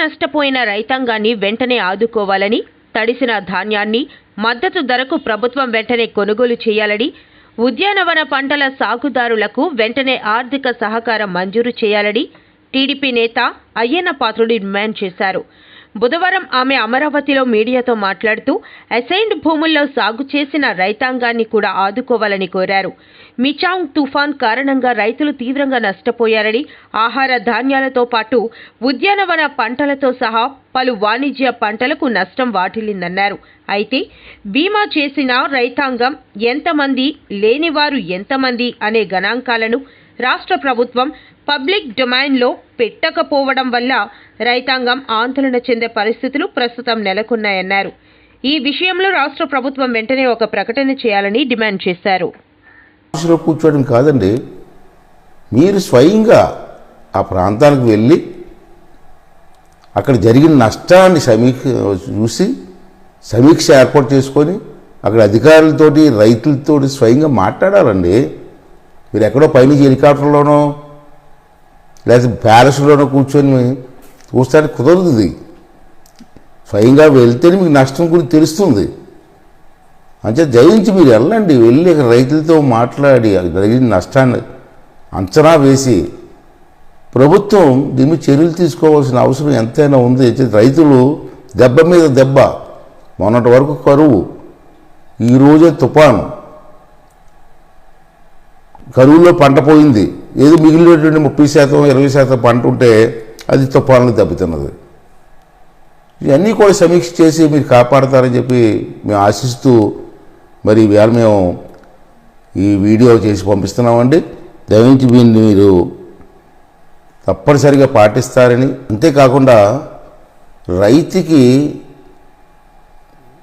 నష్టపోయిన రైతాంగాన్ని వెంటనే ఆదుకోవాలని తడిసిన ధాన్యాన్ని మద్దతు ధరకు ప్రభుత్వం వెంటనే కొనుగోలు చేయాలని ఉద్యానవన పంటల సాగుదారులకు వెంటనే ఆర్థిక సహకారం మంజూరు చేయాలని టీడీపీ నేత అయ్యన్న పాత్రుడు డిమాండ్ చేశారు. బుధవారం ఆమె అమరావతిలో మీడియాతో మాట్లాడుతూ అసైన్డ్ భూముల్లో సాగు చేసిన రైతాంగాన్ని కూడా ఆదుకోవాలని కోరారు. మిచాంగ్ తుఫాన్ కారణంగా రైతులు తీవ్రంగా నష్టపోయారని ఆహార ధాన్యాలతో పాటు ఉద్యానవన పంటలతో సహా పలు వాణిజ్య పంటలకు నష్టం వాటిల్లిందన్నారు. అయితే బీమా చేసిన రైతాంగం ఎంతమంది లేనివారు ఎంతమంది అనే గణాంకాలను రాష్ట్ర ప్రభుత్వం పబ్లిక్ డొమైన్లో పెట్టకపోవడం వల్ల రైతాంగం ఆందోళన చెందే పరిస్థితులు ప్రస్తుతం నెలకొన్నాయన్నారు. ఈ విషయంలో రాష్ట్ర ప్రభుత్వం వెంటనే ఒక ప్రకటన చేయాలని డిమాండ్ చేశారు. కూర్చోవడం కాదండి. మీరు స్వయంగా ఆ ప్రాంతానికి వెళ్ళి అక్కడ జరిగిన నష్టాన్ని సమీక్ష చూసి సమీక్ష ఏర్పాటు చేసుకొని అక్కడ అధికారులతోటి రైతులతోటి స్వయంగా మాట్లాడాలండి. మీరు ఎక్కడో పైనుంచి హెలికాప్టర్లోనో లేకపోతే ప్యాలెస్లోనో కూర్చొని చూస్తానికి కుదరదు ఇది. స్వయంగా వెళ్తేనే మీకు నష్టం గురించి తెలుస్తుంది. అంటే జయించి మీరు వెళ్ళండి వెళ్ళి రైతులతో మాట్లాడి జరిగిన నష్టాన్ని అంచనా వేసి ప్రభుత్వం దీని చర్యలు తీసుకోవాల్సిన అవసరం ఎంతైనా ఉంది. అయితే రైతులు దెబ్బ మీద దెబ్బ. మొన్నటి వరకు కరువు ఈరోజే తుఫాను. కరువులో పంట పోయింది. ఏదో మిగిలినటువంటి ముప్పై శాతం ఇరవై శాతం పంట ఉంటే అది తుఫాన్లు దెబ్బతిన్నది. ఇవన్నీ కూడా సమీక్ష చేసి మీరు కాపాడతారని చెప్పి మేము ఆశిస్తూ మరి ఇవాళ మేము ఈ వీడియో చేసి పంపిస్తున్నామండి. దయవించి దీన్ని మీరు తప్పనిసరిగా పాటిస్తారని. అంతేకాకుండా రైతుకి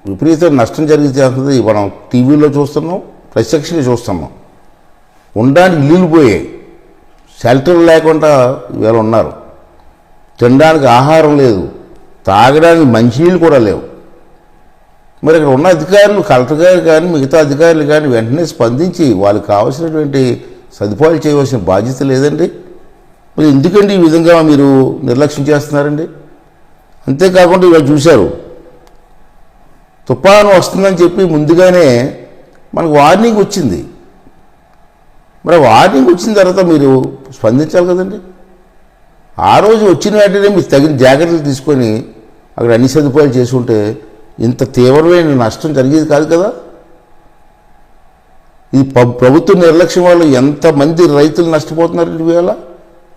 విపరీత నష్టం జరిగితే మనం టీవీలో చూస్తున్నాం ప్రత్యక్షంగా చూస్తున్నాం. ఉండడానికి ఇల్లులు పోయాయి. షెల్టర్ లేకుండా వీళ్ళు ఉన్నారు. తినడానికి ఆహారం లేదు. తాగడానికి మంచినీళ్ళు కూడా లేవు. మరి ఇక్కడ ఉన్న అధికారులు కలెక్టర్ గారు కానీ మిగతా అధికారులు కానీ వెంటనే స్పందించి వాళ్ళకి కావాల్సినటువంటి సదుపాయాలు చేయవలసిన బాధ్యత లేదండి. మరి ఎందుకండి ఈ విధంగా మీరు నిర్లక్ష్యం చేస్తున్నారండి? అంతేకాకుండా ఇవాళ చూశారు తుఫాను వస్తుందని చెప్పి ముందుగానే మనకు వార్నింగ్ వచ్చింది. మరి వార్నింగ్ వచ్చిన తర్వాత మీరు స్పందించాలి కదండి. ఆ రోజు వచ్చిన వెంటనే మీరు తగిన జాగ్రత్తలు తీసుకొని అక్కడ అన్ని సదుపాయాలు చేసి ఉంటే ఇంత తీవ్రమైన నష్టం జరిగేది కాదు కదా. ఈ ప్రభుత్వ నిర్లక్ష్యం వల్ల ఎంతమంది రైతులు నష్టపోతున్నారండి ఇవాళ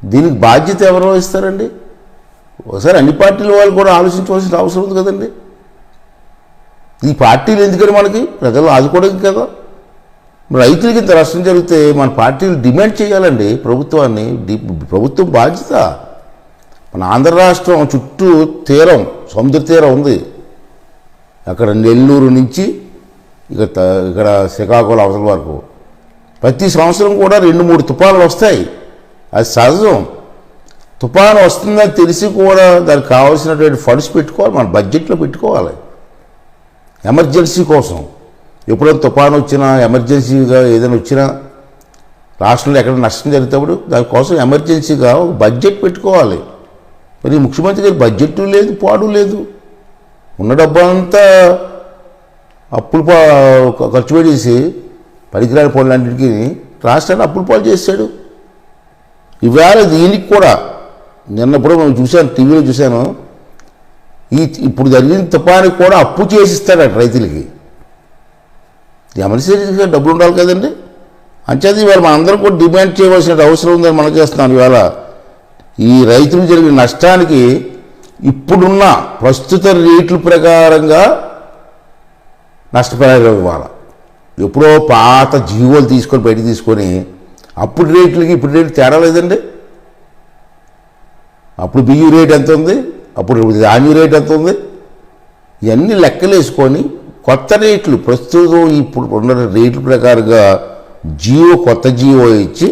దీనికి బాధ్యత ఎవరు వహిస్తారండి? ఒకసారి అన్ని పార్టీల వాళ్ళు కూడా ఆలోచించవలసిన అవసరం ఉంది కదండి. ఈ పార్టీలు ఎందుకని మనకి? ప్రజలు ఆదుకోవడానికి కదా. రైతులకి ఇంత నష్టం జరిగితే మన పార్టీలు డిమాండ్ చేయాలండి ప్రభుత్వాన్ని. ప్రభుత్వం బాధ్యత. మన ఆంధ్ర రాష్ట్రం చుట్టూ తీరం సముద్ర తీరం ఉంది. అక్కడ నెల్లూరు నుంచి ఇక త- ఇక్కడ శ్రీకాకుళం అవతల వరకు. ప్రతి సంవత్సరం కూడా రెండు మూడు తుపాన్లు వస్తాయి. అది సహజం. తుఫాను వస్తుందని తెలిసి కూడా దానికి కావాల్సినటువంటి ఫండ్స్ పెట్టుకోవాలి మన బడ్జెట్లో పెట్టుకోవాలి. ఎమర్జెన్సీ కోసం. ఎప్పుడైనా తుఫాను వచ్చినా ఎమర్జెన్సీగా ఏదైనా వచ్చినా రాష్ట్రంలో ఎక్కడ నష్టం జరిగినప్పుడు దానికోసం ఎమర్జెన్సీగా ఒక బడ్జెట్ పెట్టుకోవాలి. మరి ముఖ్యమంత్రి గారి బడ్జెట్ లేదు పాడు లేదు. ఉన్న డబ్బంతా అప్పులు పా ఖర్చు పెట్టేసి పనికిరాని పనులన్నింటికి రాష్ట్రాన్ని అప్పులు పాలు చేశాడు ఇవాళ దీనికి కూడా నిన్నప్పుడు మనం చూశాను టీవీలో చూశాను. ఈ ఇప్పుడు జరిగిన తుఫానికి కూడా అప్పు చేసిస్తాడట రైతులకి. ఎమర్జెన్సీగా డబ్బులు ఉండాలి కదండి. అంచేది ఇవాళ మనందరం కూడా డిమాండ్ చేయవలసిన అవసరం ఉందని మనం చేస్తున్నాం ఇవాళ. ఈ రైతులు జరిగిన నష్టానికి ఇప్పుడున్న ప్రస్తుత రేట్ల ప్రకారంగా నష్టపరిహారం ఇవ్వాలి. ఎప్పుడో పాత జీవోలు తీసుకొని బయట తీసుకొని అప్పుడు రేట్లకి ఇప్పుడు రేట్లు తేడా లేదండి. అప్పుడు బియ్యం రేట్ ఎంత ఉంది అప్పుడు ధాన్యం రేట్ ఎంత ఉంది ఇవన్నీ లెక్కలు వేసుకొని కొత్త రేట్లు ప్రస్తుతం ఇప్పుడు ఉన్న రేట్ల ప్రకారంగా జీవో కొత్త జీవో ఇచ్చి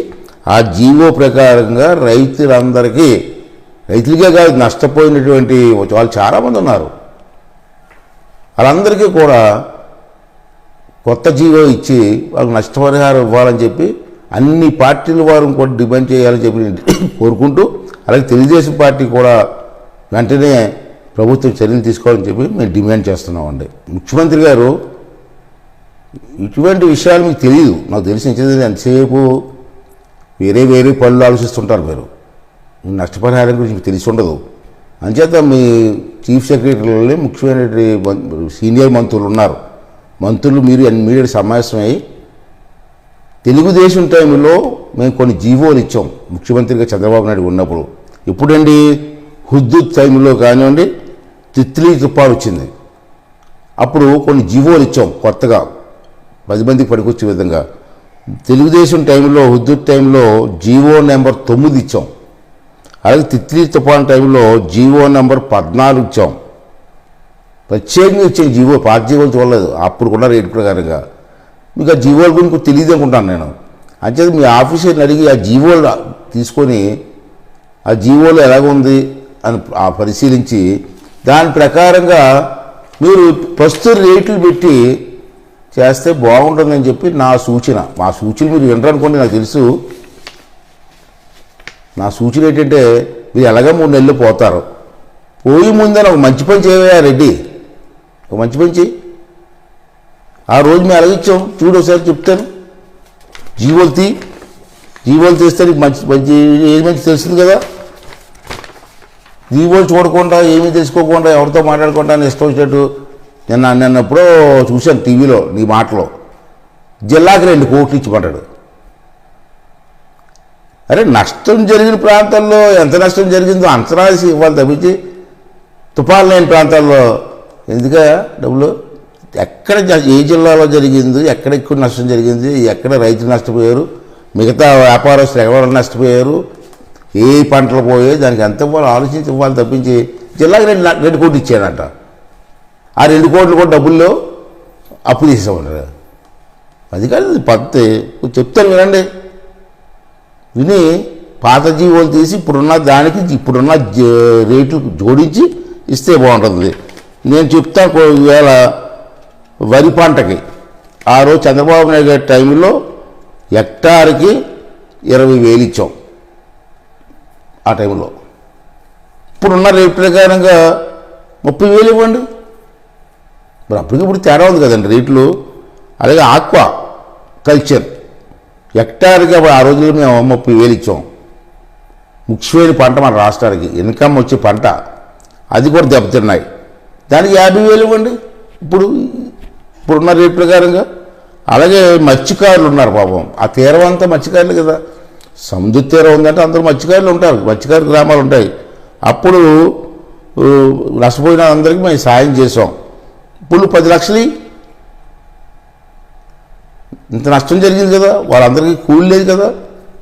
ఆ జీవో ప్రకారంగా రైతులందరికీ రైతులకే కాదు నష్టపోయినటువంటి వాళ్ళు చాలామంది ఉన్నారు. వాళ్ళందరికీ కూడా కొత్త జీవో ఇచ్చి వాళ్ళకి నష్టపరిహారం ఇవ్వాలని చెప్పి అన్ని పార్టీల వారు కూడా డిమాండ్ చేయాలని చెప్పి కోరుకుంటూ అలాగే తెలుగుదేశం పార్టీ కూడా వెంటనే ప్రభుత్వం చర్యలు తీసుకోవాలని చెప్పి మేము డిమాండ్ చేస్తున్నామండి. ముఖ్యమంత్రి గారు ఇటువంటి విషయాలు మీకు తెలియదు నాకు తెలిసిన ఎంతసేపు వేరే వేరే పనులు ఆలోచిస్తుంటారు మీరు. ఈ నష్టపరిహారం గురించి మీకు తెలిసి ఉండదు. అంచేత మీ చీఫ్ సెక్రటరీలోనే ముఖ్యమైన సీనియర్ మంత్రులు ఉన్నారు. మంత్రులు మీరు మీడియా సమావేశమై తెలుగుదేశం టైంలో మేము కొన్ని జీవోలు ఇచ్చాం. ముఖ్యమంత్రిగా చంద్రబాబు నాయుడు ఉన్నప్పుడు. ఇప్పుడండి హుద్దుద్ టైంలో కానివ్వండి తిత్లీ తుఫాను వచ్చింది. అప్పుడు కొన్ని జీవోలు ఇచ్చాం కొత్తగా. పది మందికి పనికొచ్చే విధంగా. తెలుగుదేశం టైంలో హుద్దుద్ టైంలో జీవో నెంబర్ తొమ్మిది ఇచ్చాం. అలాగే తిత్లీ తుఫాన్ టైంలో జీవో నెంబర్ పద్నాలుగు ఇచ్చాం. ప్రత్యేకంగా ఇచ్చే జీవో పాత జీవోలు చూడలేదు. అప్పుడు కూడా రేటు ప్రకారంగా. మీకు ఆ జీవోల గురించి తెలియదు అనుకుంటాను నేను. అంచేత మీ ఆఫీసర్ని అడిగి ఆ జీవోలు తీసుకొని ఆ జీవోలో ఎలాగుంది? అని ఆ పరిశీలించి దాని ప్రకారంగా మీరు ప్రస్తుత రేట్లు పెట్టి చేస్తే బాగుంటుందని చెప్పి నా సూచన. మా సూచన మీరు వినరనుకోండి నాకు తెలుసు. నా సూచన ఏంటంటే మీరు ఎలాగో మూడు నెలలు పోతారు. పోయి ముందని ఒక మంచి పని చేయవా రెడ్డి. ఒక మంచి పని చేయి ఆ రోజు మేము ఎలాగిచ్చాం చూడు ఒకసారి చెప్తాను. జీవోలు తీ. జీవోలు తీస్తే నీకు మంచి మంచి ఏది మంచి తెలుస్తుంది కదా? జీవోలు చూడకుండా ఏమీ తెలుసుకోకుండా ఎవరితో మాట్లాడకుండా ఇష్టం వచ్చినట్టు నిన్న నిన్నప్పుడో చూశాను టీవీలో నీ మాటలో. జిల్లాకి రెండు కోట్లు ఇచ్చిపడ్డాడు. అరే నష్టం జరిగిన ప్రాంతాల్లో ఎంత నష్టం జరిగిందో అంచనా వేసి ఇవ్వాలి తప్పించి తుఫాన్ లేని ప్రాంతాల్లో. ఎందుక డబ్బులు? ఎక్కడ జ- ఏ జిల్లాలో జరిగింది ఎక్కడ ఎక్కువ నష్టం జరిగింది ఎక్కడ రైతులు నష్టపోయారు మిగతా వ్యాపారస్తులు ఎవరు నష్టపోయారు ఏ పంటలు పోయే దానికి ఎంత ఇవ్వాలి ఆలోచించి ఇవ్వాలి తప్పించి జిల్లాకి రెండు రెండు కోట్లు ఇచ్చాడంట. ఆ రెండు కోట్లు కూడా డబ్బుల్లో అప్పు తీసేసామన్నారు అది కాదు ఇది పద్ధతి. చెప్తాను వినండి. విని పాత జీవోలు తీసి ఇప్పుడున్న దానికి ఇప్పుడున్న రేటు రేట్లు జోడించి ఇస్తే బాగుంటుంది. నేను చెప్తాను ఒకవేళ ఈవేళ వరి పంటకి. ఆ రోజు చంద్రబాబు నాయుడు గారి టైంలో హెక్టార్కి ఇరవై వేలు ఇచ్చాం. ఆ టైంలో. ఇప్పుడున్న రేట్ ప్రకారంగా ముప్పై వేలు ఇవ్వండి. మరి అప్పటికి ఇప్పుడు తేడా ఉంది కదండి రేట్లు. అలాగే ఆక్వా కల్చర్. హెక్టార్కి అప్పుడు ఆ రోజుల్లో మేము ముప్పై వేలు ఇచ్చాం. ముఖ్యమైన పంట మన రాష్ట్రానికి. ఇన్కమ్ వచ్చే పంట. అది కూడా దెబ్బతిన్నాయి. దానికి యాభై వేలు ఇవ్వండి. ఇప్పుడు ఇప్పుడున్న రేట్ ప్రకారంగా. అలాగే మత్స్యకారులు ఉన్నారు పాపం. ఆ తీరం అంతా మత్స్యకారులు కదా. సముద్ర తీరం ఉందంటే అందరూ మత్స్యకారులు ఉంటారు మత్స్యకారు గ్రామాలు ఉంటాయి. అప్పుడు నష్టపోయిన అందరికీ మేము సాయం చేసాం ఇప్పుడు పది లక్షలు ఇంత నష్టం జరిగింది కదా వాళ్ళందరికీ కూలి లేదు కదా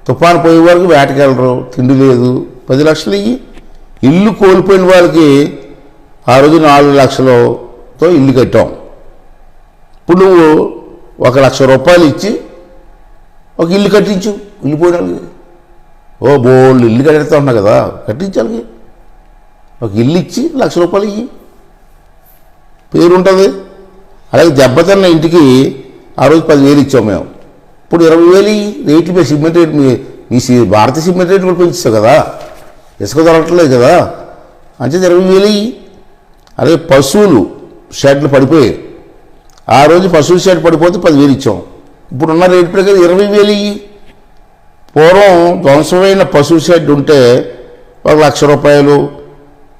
తుఫాను పోయే వరకు వేటకెళ్ళరు తిండి లేదు. పది లక్షలు ఇయ్యి. ఇల్లు కోల్పోయిన వాళ్ళకి ఆ రోజు నాలుగు లక్షలతో ఇల్లు కట్టాం. ఇప్పుడు నువ్వు ఒక లక్ష రూపాయలు ఇచ్చి ఒక ఇల్లు కట్టించు ఇల్లు పోయిన వాళ్ళకి ఓ బోళ్ళు ఇల్లు కట్టేస్తా ఉన్నా కదా కట్టించాలి ఒక ఇల్లు ఇచ్చి లక్ష రూపాయలు ఇయ్యి. పేరు ఉంటుంది అలాగే దెబ్బతిన్న ఇంటికి ఆ రోజు పదివేలు ఇచ్చాం మేము. ఇప్పుడు ఇరవై వేలు రేట్లు మీ సిమెంట్ రేట్ మీ మీ సి- సిమెంట్ రేట్ కూడా పెంచుతావు కదా. ఇసుక దొరకట్లేదు కదా. అంతే ఇరవై వేలు అలాగే పశువులు షెడ్లు పడిపోయాయి. ఆ రోజు పశువుల షెడ్ పడిపోతే పదివేలు ఇచ్చాం. ఇప్పుడు ఉన్న రేట్ ప్రకారం ఇరవై వేలు పూర్వం ధ్వంసమైన పశువు షెడ్ ఉంటే ఒక లక్ష రూపాయలు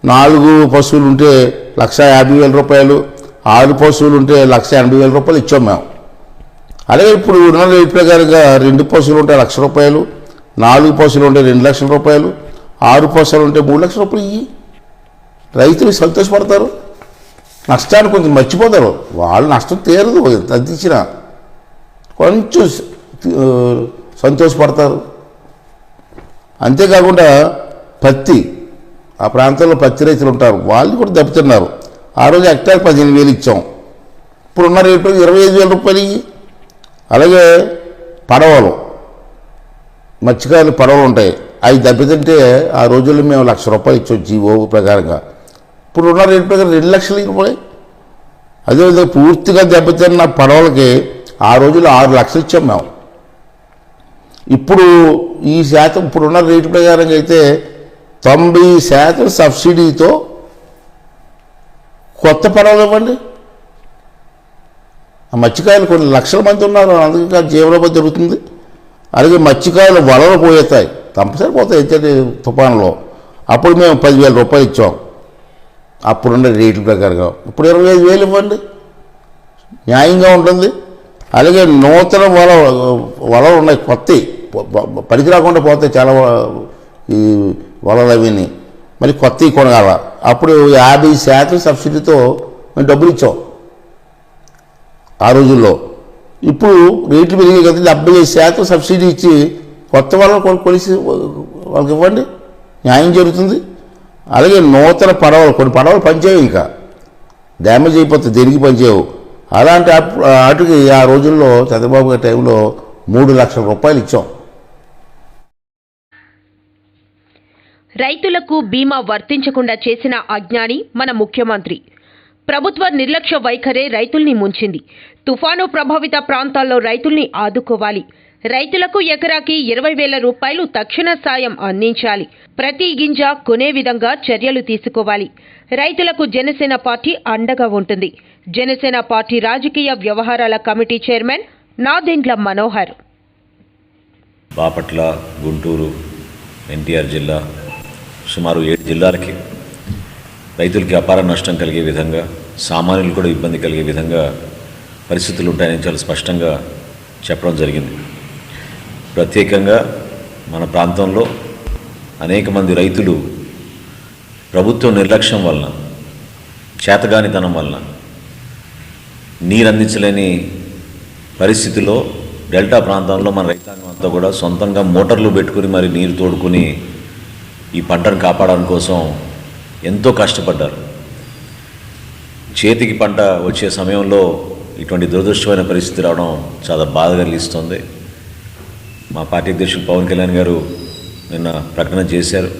నాలుగు పశువులు ఉంటే లక్ష యాభై వేల రూపాయలు ఆరు పశువులు ఉంటే లక్ష ఎనభై వేల రూపాయలు ఇచ్చాం మేము. అలాగే ఇప్పుడు ఉన్న రేట్ ప్రకారంగా రెండు పశువులు ఉంటే లక్ష రూపాయలు నాలుగు పశువులు ఉంటే రెండు లక్షల రూపాయలు ఆరు పశువులు ఉంటే మూడు లక్షల రూపాయలు ఇవి రైతులు సంతోషపడతారు. నష్టాన్ని కొంచెం మర్చిపోతారు. వాళ్ళు నష్టం తీరదు ఎంత కొంచెం సంతోషపడతారు. అంతేకాకుండా పత్తి ఆ ప్రాంతంలో పత్తి రైతులు ఉంటారు. వాళ్ళు కూడా దెబ్బతిన్నారు. ఆ రోజు హెక్టార్ పదిహేను వేలు ఇచ్చాం. ఇప్పుడున్న రేటు ఇరవై ఐదు వేల రూపాయలు అలాగే పడవలు మత్స్యకారులు పడవలు ఉంటాయి. అవి దెబ్బతింటే ఆ రోజుల్లో మేము లక్ష రూపాయలు ఇచ్చాం జీవో ప్రకారంగా. ఇప్పుడు ఉన్న రేటు ప్రకారం రెండు లక్షలు రూపాయలు. అదేవిధంగా పూర్తిగా దెబ్బతిన్న పడవలకి ఆ రోజుల్లో ఆరు లక్షలు ఇచ్చాం మేము. ఇప్పుడు ఈ శాతం ఇప్పుడున్న రేటు ప్రకారంగా అయితే తొంభై శాతం సబ్సిడీతో కొత్త పడవలు ఇవ్వండి. ఆ కొన్ని లక్షల మంది ఉన్నారు అందుకే జీవనోపాధి జరుగుతుంది అలాగే మత్స్యకాయలు వలలు పోయేస్తాయి. తప్పసరి పోతాయి అయితే తుఫాన్లో. అప్పుడు మేము పదివేల రూపాయలు ఇచ్చాం. అప్పుడున్న రేట్ల ప్రకారంగా. ఇప్పుడు ఇరవై ఐదు వేలు ఇవ్వండి. న్యాయంగా ఉంటుంది. అలాగే నూతన వల వలలు ఉన్నాయి కొత్తవి పనికి రాకుండా పోతాయి చాలా ఈ వలలు అవిని. మరి కొత్తవి కొనగల. అప్పుడు యాభై శాతం సబ్సిడీతో మేము డబ్బులు ఇచ్చాం. ఆ రోజుల్లో. ఇప్పుడు రేట్లు పెరిగాయి కదా డెబ్బై ఐదు శాతం సబ్సిడీ ఇచ్చి కొత్త వాళ్ళని కొలిసి వాళ్ళకి ఇవ్వండి. న్యాయం జరుగుతుంది. అలాగే నూతన పడవలు కొన్ని పడవలు పనిచేయవు ఇంకా. డ్యామేజ్ అయిపోతుంది దేనికి పనిచేయవు. అలాంటి అప్- ఆ రోజుల్లో చంద్రబాబు గారి టైంలో మూడు లక్షల రూపాయలు ఇచ్చాం. రైతులకు బీమా వర్తించకుండా చేసిన అజ్ఞాని మన ముఖ్యమంత్రి. ప్రభుత్వ నిర్లక్ష్య వైఖరే రైతుల్ని ముంచింది. తుఫాను ప్రభావిత ప్రాంతాల్లో రైతుల్ని ఆదుకోవాలి. రైతులకు ఎకరాకి ఇరవై వేల రూపాయలు తక్షణ సాయం అందించాలి. ప్రతి గింజ కొనే విధంగా చర్యలు తీసుకోవాలి. రైతులకు జనసేన పార్టీ అండగా ఉంటుంది. జనసేన పార్టీ రాజకీయ వ్యవహారాల committee chairman Nadendla Manohar. Bapatla Guntur NTR జిల్లా సుమారు ఏడు జిల్లాలకి రైతులకి అపార నష్టం కలిగే విధంగా సామాన్యులు కూడా ఇబ్బంది కలిగే విధంగా పరిస్థితులు ఉంటాయని చాలా స్పష్టంగా చెప్పడం జరిగింది. ప్రత్యేకంగా మన ప్రాంతంలో అనేక మంది రైతులు ప్రభుత్వం నిర్లక్ష్యం వలన చేతగానితనం వలన నీరు అందించలేని పరిస్థితిలో డెల్టా ప్రాంతంలో మన రైతాంగం అంతా కూడా సొంతంగా మోటార్లు పెట్టుకుని మరి నీరు తోడుకుని ఈ పంటను కాపాడడం కోసం ఎంతో కష్టపడ్డారు. చేతికి పంట వచ్చే సమయంలో ఇటువంటి దురదృష్టమైన పరిస్థితి రావడం చాలా బాధ కలిగిస్తుంది మా పార్టీ అధ్యక్షులు పవన్ కళ్యాణ్ గారు నిన్న ప్రకటన చేశారు.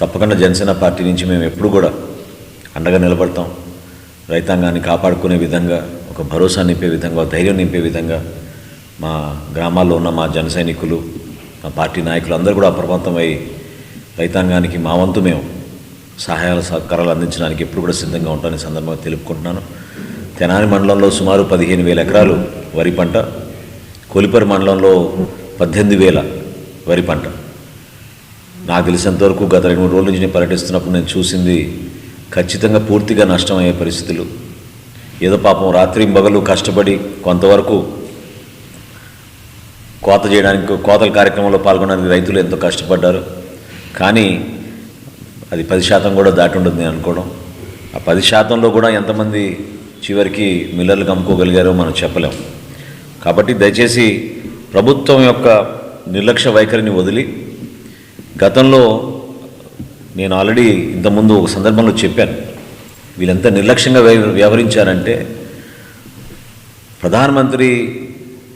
తప్పకుండా జనసేన పార్టీ నుంచి మేము ఎప్పుడు కూడా అండగా నిలబడతాం. రైతాంగాన్ని కాపాడుకునే విధంగా ఒక భరోసా నింపే విధంగా ధైర్యం నింపే విధంగా మా గ్రామాల్లో ఉన్న మా జన సైనికులు మా పార్టీ నాయకులు అందరూ కూడా అప్రమత్తమై రైతాంగానికి మా వంతు మేము సహాయాల సహకారాలు అందించడానికి ఎప్పుడు కూడా సిద్ధంగా ఉంటామని సందర్భంగా తెలుపుకుంటున్నాను. తెనాలి మండలంలో సుమారు పదిహేను వేల ఎకరాలు వరి పంట కొలిపరి మండలంలో పద్దెనిమిది వేల వరి పంట. నాకు తెలిసినంతవరకు గత రెండు మూడు రోజుల నుంచి నేను పర్యటిస్తున్నప్పుడు నేను చూసింది ఖచ్చితంగా పూర్తిగా నష్టమయ్యే పరిస్థితులు ఏదో పాపం రాత్రి మొగలు కష్టపడి కొంతవరకు కోత చేయడానికి కోతల కార్యక్రమంలో పాల్గొనడానికి రైతులు ఎంతో కష్టపడ్డారు. కానీ అది పది శాతం కూడా దాటి ఉండదు నేను అనుకోవడం. ఆ పది శాతంలో కూడా ఎంతమంది చివరికి మిల్లర్లకు అమ్ముకోగలిగారో మనం చెప్పలేం. కాబట్టి దయచేసి ప్రభుత్వం యొక్క నిర్లక్ష్య వైఖరిని వదిలి గతంలో నేను ఆల్రెడీ ఇంతకుముందు ఒక సందర్భంలో చెప్పాను. వీళ్ళంతా నిర్లక్ష్యంగా వ్యవ- వ్యవహరించారంటే ప్రధానమంత్రి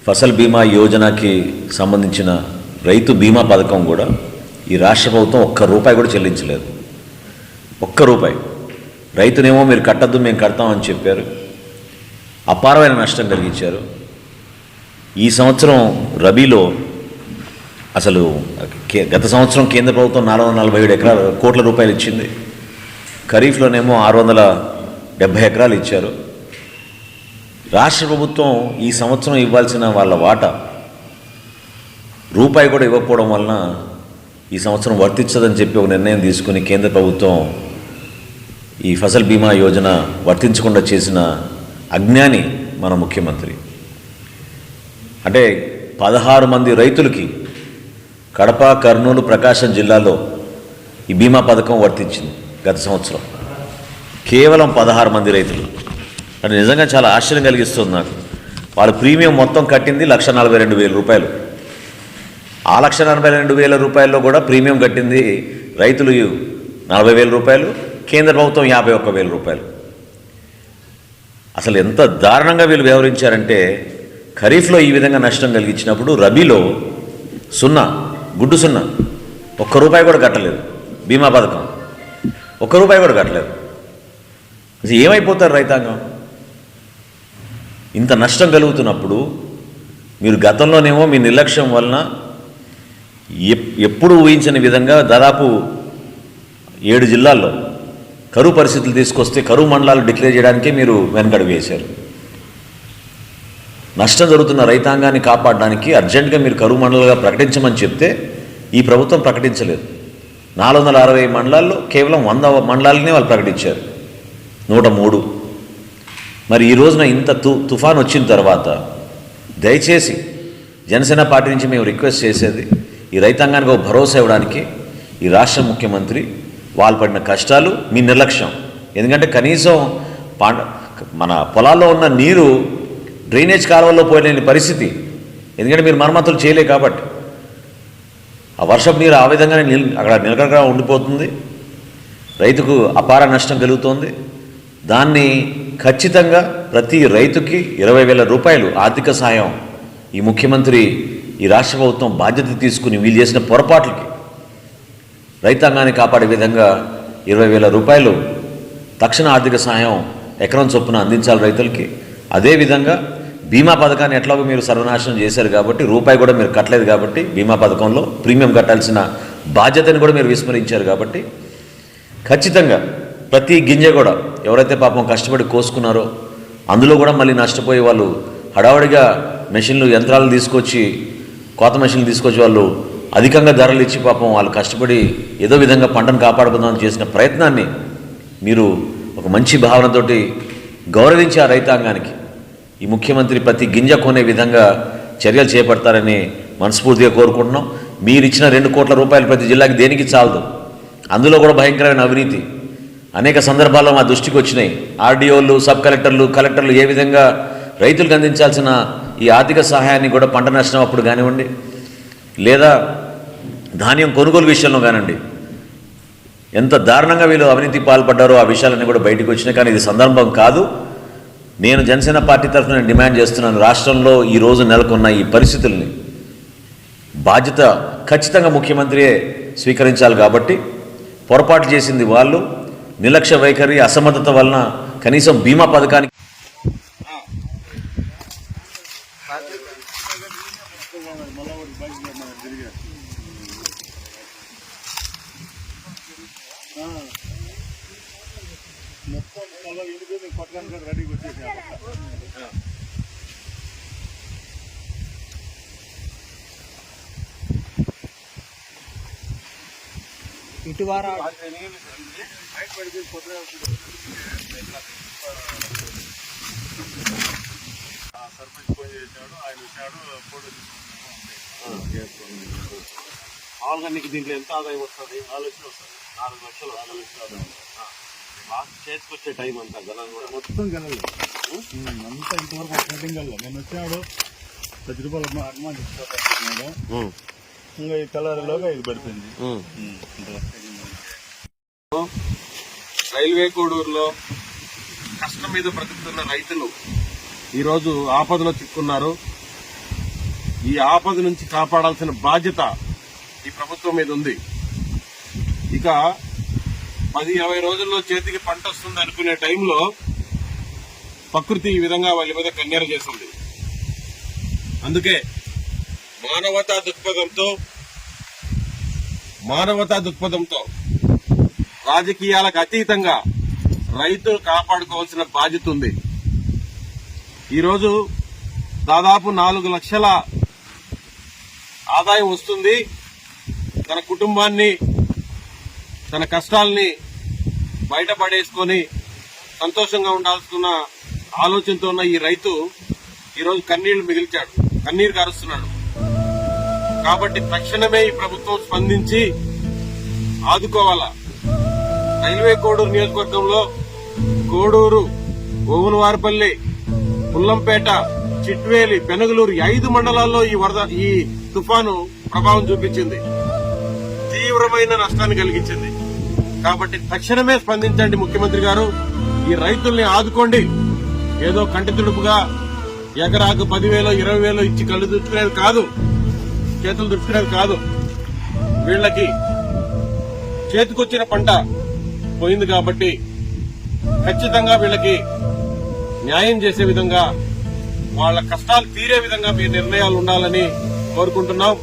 ఫసల్ బీమా యోజనకి సంబంధించిన రైతు బీమా పథకం కూడా ఈ రాష్ట్ర ప్రభుత్వం ఒక్క రూపాయి కూడా చెల్లించలేదు. ఒక్క రూపాయి. రైతునేమో మీరు కట్టద్దు మేము కడతామని చెప్పారు. అపారమైన నష్టం కలిగించారు. ఈ సంవత్సరం రబీలో అసలు గత సంవత్సరం కేంద్ర ప్రభుత్వం నాలుగు వందల నలభై ఏడు ఎకరాల కోట్ల రూపాయలు ఇచ్చింది. ఖరీఫ్లోనేమో ఆరు వందల డెబ్భై ఎకరాలు ఇచ్చారు. రాష్ట్ర ప్రభుత్వం ఈ సంవత్సరం ఇవ్వాల్సిన వాళ్ళ వాటా రూపాయి కూడా ఇవ్వకపోవడం వలన ఈ సంవత్సరం వర్తించదని చెప్పి ఒక నిర్ణయం తీసుకుని కేంద్ర ప్రభుత్వం ఈ ఫసల్ బీమా యోజన వర్తించకుండా చేసిన అజ్ఞాని మన ముఖ్యమంత్రి. అంటే పదహారు మంది రైతులకి కడప కర్నూలు ప్రకాశం జిల్లాలో ఈ బీమా పథకం వర్తించింది. గత సంవత్సరం. కేవలం పదహారు మంది రైతులు. అది నిజంగా చాలా ఆశ్చర్యం కలిగిస్తుంది నాకు. వాళ్ళ ప్రీమియం మొత్తం కట్టింది లక్ష నలభై రెండు వేల రూపాయలు. ఆ లక్ష నలభై రెండు వేల రూపాయల్లో కూడా ప్రీమియం కట్టింది రైతులు నలభై వేల రూపాయలు కేంద్ర ప్రభుత్వం యాభై ఒక్క వేల రూపాయలు. అసలు ఎంత దారుణంగా వీళ్ళు వ్యవహరించారంటే ఖరీఫ్లో ఈ విధంగా నష్టం కలిగించినప్పుడు రబీలో సున్నా గుడ్డు సున్నా. ఒక్క రూపాయి కూడా కట్టలేదు. బీమా పథకం. ఒక్క రూపాయి కూడా కట్టలేదు. అసలు ఏమైపోతారు రైతాంగం? ఇంత నష్టం కలుగుతున్నప్పుడు మీరు గతంలోనేమో మీ నిర్లక్ష్యం వలన ఎప్పుడు ఊహించని విధంగా దాదాపు ఏడు జిల్లాల్లో కరువు పరిస్థితులు తీసుకొస్తే కరువు మండలాలు డిక్లేర్ చేయడానికే మీరు వెనకడుగు వేశారు. నష్టం జరుగుతున్న రైతాంగాన్ని కాపాడడానికి అర్జెంటుగా మీరు కరువు మండలాలుగా ప్రకటించమని చెప్తే ఈ ప్రభుత్వం ప్రకటించలేదు. నాలుగు వందల అరవై మండలాల్లో కేవలం వంద మండలాలనే వాళ్ళు ప్రకటించారు. నూట మూడు. మరి ఈ రోజున ఇంత తు తుఫాన్ వచ్చిన తర్వాత దయచేసి జనసేన పార్టీ నుంచి మేము రిక్వెస్ట్ చేసేది ఈ రైతాంగానికి ఒక భరోసా ఇవ్వడానికి ఈ రాష్ట్ర ముఖ్యమంత్రి వాళ్ళు పడిన కష్టాలు మీ నిర్లక్ష్యం. ఎందుకంటే కనీసం పాండ మన పొలాల్లో ఉన్న నీరు డ్రైనేజ్ కాలువల్లో పోయలేని పరిస్థితి. ఎందుకంటే మీరు మరమ్మతులు చేయలే కాబట్టి. ఆ వర్షపు నీరు ఆ విధంగానే నిల్ అక్కడ నిలకడగా ఉండిపోతుంది. రైతుకు అపార నష్టం కలుగుతోంది. దాన్ని ఖచ్చితంగా ప్రతి రైతుకి ఇరవై వేల రూపాయలు ఆర్థిక సాయం ఈ ముఖ్యమంత్రి ఈ రాష్ట్ర ప్రభుత్వం బాధ్యత తీసుకుని వీళ్ళు చేసిన పొరపాట్లకి రైతాంగాన్ని కాపాడే విధంగా ఇరవై వేల రూపాయలు తక్షణ ఆర్థిక సాయం ఎకరం చొప్పున అందించాలి రైతులకి. అదేవిధంగా బీమా పథకాన్ని ఎట్లాగో మీరు సర్వనాశనం చేశారు కాబట్టి రూపాయి కూడా మీరు కట్టలేదు కాబట్టి బీమా పథకంలో ప్రీమియం కట్టాల్సిన బాధ్యతను కూడా మీరు విస్మరించారు కాబట్టి ఖచ్చితంగా ప్రతి గింజ కూడా ఎవరైతే పాపం కష్టపడి కోసుకున్నారో అందులో కూడా మళ్ళీ నష్టపోయే వాళ్ళు హడావడిగా మెషిన్లు యంత్రాలు తీసుకొచ్చి కోత మెషిన్లు తీసుకొచ్చి వాళ్ళు అధికంగా ధరలు ఇచ్చి పాపం వాళ్ళు కష్టపడి ఏదో విధంగా పంటను కాపాడుకుందామని చేసిన ప్రయత్నాన్ని మీరు ఒక మంచి భావనతోటి గౌరవించి ఆ రైతాంగానికి ఈ ముఖ్యమంత్రి ప్రతి గింజ కొనే విధంగా చర్యలు చేపడతారని మనస్ఫూర్తిగా కోరుకుంటున్నాం. మీరు ఇచ్చిన రెండు కోట్ల రూపాయలు ప్రతి జిల్లాకి దేనికి చాలదు? అందులో కూడా భయంకరమైన అవినీతి. అనేక సందర్భాల్లో మా దృష్టికి వచ్చినాయి. ఆర్డీఓలు సబ్ కలెక్టర్లు కలెక్టర్లు ఏ విధంగా రైతులకు అందించాల్సిన ఈ ఆర్థిక సహాయాన్ని కూడా పంట నష్టం అప్పుడు కానివ్వండి లేదా ధాన్యం కొనుగోలు విషయంలో కానివ్వండి ఎంత దారుణంగా వీళ్ళు అవినీతి పాల్పడ్డారో ఆ విషయాలన్నీ కూడా బయటకు వచ్చినాయి. కానీ ఇది సందర్భం కాదు. నేను జనసేన పార్టీ తరఫున నేను డిమాండ్ చేస్తున్నాను రాష్ట్రంలో ఈ రోజు నెలకొన్న ఈ పరిస్థితుల్ని. బాధ్యత ఖచ్చితంగా ముఖ్యమంత్రియే స్వీకరించాలి కాబట్టి పొరపాటు చేసింది వాళ్ళు. నిర్లక్ష్య వైఖరి అసమర్థత వలన కనీసం బీమా పథకానికి వచ్చేసి ఇటువారా సర్పంచ్ ఫోన్ చేశాడు ఆయన వచ్చాడు ఫోటో మామూలుగా నీకు దీంట్లో ఎంత ఆదాయం వస్తుంది? నాలుగు లక్షలు వస్తుంది నాలుగు లక్షలు నాలుగు లక్షలు ఆదాయం వచ్చే టైం అంతా గలం కూడా మొత్తం గలలో అంతా ఇంతవరకు స్టార్టింగ్ గల్లో నేను వచ్చాడు పది రూపాయలు అడ్వాన్స్ ఇంకా ఈ తెల్లారిలోగా ఇది పడిపోయింది. రైల్వే కోడూరులో కష్టం మీద బ్రతుకుతున్న రైతులు ఈరోజు ఆపదలో చిక్కున్నారు. ఈ ఆపద నుంచి కాపాడాల్సిన బాధ్యత ఈ ప్రభుత్వం మీద ఉంది. ఇక పది ఇరవై రోజుల్లో చేతికి పంట వస్తుంది అనుకునే టైంలో ప్రకృతి ఈ విధంగా వాళ్ళ మీద కన్యర చేస్తుంది. అందుకే మానవతా దృక్పథంతో మానవతా దృక్పథంతో రాజకీయాలకు అతీతంగా రైతులు కాపాడుకోవాల్సిన బాధ్యత ఉంది. ఈరోజు దాదాపు నాలుగు లక్షల ఆదాయం వస్తుంది. తన కుటుంబాన్ని తన కష్టాల్ని బయటపడేసుకొని సంతోషంగా ఉండాల్సిన ఆలోచనతో ఉన్న ఈ రైతు ఈరోజు కన్నీళ్ళు మిగిల్చాడు. కన్నీరు కారుస్తున్నాడు. కాబట్టి తక్షణమే ఈ ప్రభుత్వం స్పందించి ఆదుకోవాలా? రైల్వే కోడూరు నియోజకవర్గంలో కోడూరు గోవునవారిపల్లి పుల్లంపేట చిట్వేలి పెనగలూరు ఐదు మండలాల్లో ఈ వరద ఈ తుఫాను ప్రభావం చూపించింది. తీవ్రమైన నష్టాన్ని కలిగించింది. కాబట్టి తక్షణమే స్పందించండి ముఖ్యమంత్రి గారు. ఈ రైతుల్ని ఆదుకోండి. ఏదో కంటి తుడుపుగా ఎకరాకు పదివేలు ఇరవై వేలు ఇచ్చి కళ్ళు దుట్టుకునేది కాదు. చేతులు దుట్టుకునేది కాదు. వీళ్ళకి చేతికొచ్చిన పంట పోయింది కాబట్టి ఖచ్చితంగా వీళ్ళకి న్యాయం చేసే విధంగా వాళ్ళ కష్టాలు తీరే విధంగా మీ నిర్ణయాలు ఉండాలని కోరుకుంటున్నాం.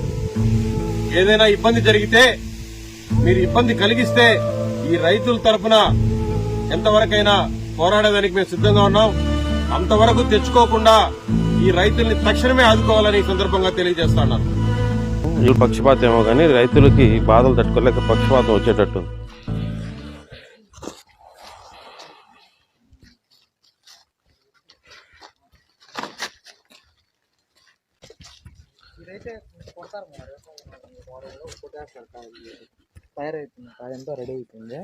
ఏదైనా ఇబ్బంది జరిగితే మీరు ఇబ్బంది కలిగిస్తే ఈ రైతుల తరపున ఎంతవరకైనా పోరాడడానికి మేము సిద్ధంగా ఉన్నాం. అంతవరకు తెచ్చుకోకుండా ఈ రైతుల్ని తక్షణమే ఆదుకోవాలని సందర్భంగా తెలియజేస్తున్నారు ఈ పక్షపాతం ఏమో కానీ రైతులకి బాధలు తట్టుకోలేక పక్షపాతం వచ్చేటట్టు ఇదైతే కొడతారు మరి కొట్టేస్తారు కాయలు తయారైతుంది కాయంతా రెడీ అయిపోయింది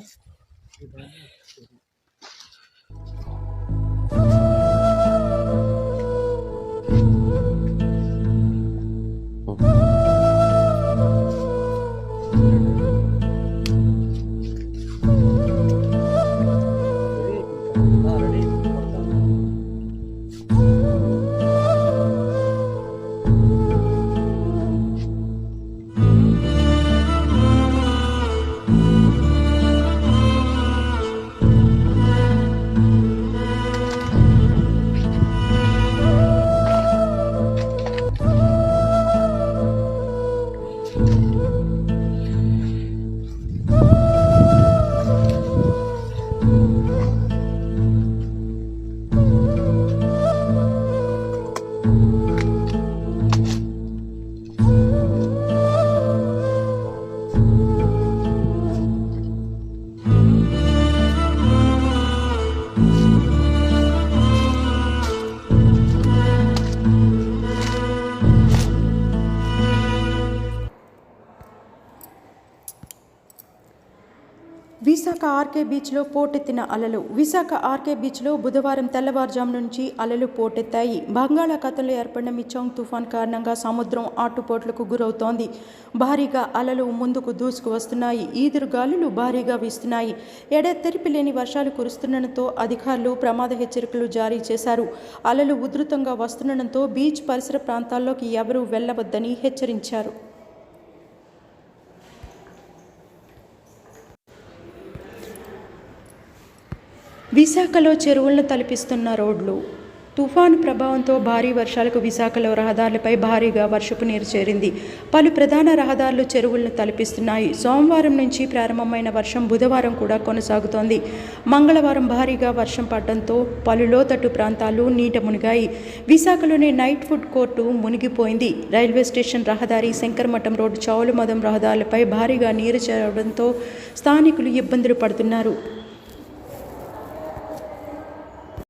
ఆర్కే బీచ్లో పోటెత్తిన అలలు. విశాఖ ఆర్కే బీచ్లో బుధవారం తెల్లవారుజాము నుంచి అలలు పోటెత్తాయి. బంగాళాఖాతంలో ఏర్పడిన మిచాంగ్ తుఫాన్ కారణంగా సముద్రం ఆటుపోట్లకు గురవుతోంది. భారీగా అలలు ముందుకు దూసుకు వస్తున్నాయి ఈదురు గాలులు భారీగా వీస్తున్నాయి. ఎడతెరిపి లేని వర్షాలు కురుస్తుండటంతో అధికారులు ప్రమాద హెచ్చరికలు జారీ చేశారు. అలలు ఉధృతంగా వస్తుండటంతో బీచ్ పరిసర ప్రాంతాల్లోకి ఎవరూ వెళ్ళవద్దని హెచ్చరించారు. విశాఖలో చెరువులను తలపిస్తున్న రోడ్లు. తుఫాను ప్రభావంతో భారీ వర్షాలకు విశాఖలో రహదారులపై భారీగా వర్షపు నీరు చేరింది. పలు ప్రధాన రహదారులు చెరువులను తలపిస్తున్నాయి. సోమవారం నుంచి ప్రారంభమైన వర్షం బుధవారం కూడా కొనసాగుతోంది. మంగళవారం భారీగా వర్షం పడడంతో పలు లోతట్టు ప్రాంతాలు నీట మునిగాయి. విశాఖలోని నైట్ ఫుడ్ కోర్టు మునిగిపోయింది. రైల్వే స్టేషన్ రహదారి శంకర్మఠం రోడ్డు చౌలమదం రహదారులపై భారీగా నీరు చేరడంతో స్థానికులు ఇబ్బందులు పడుతున్నారు.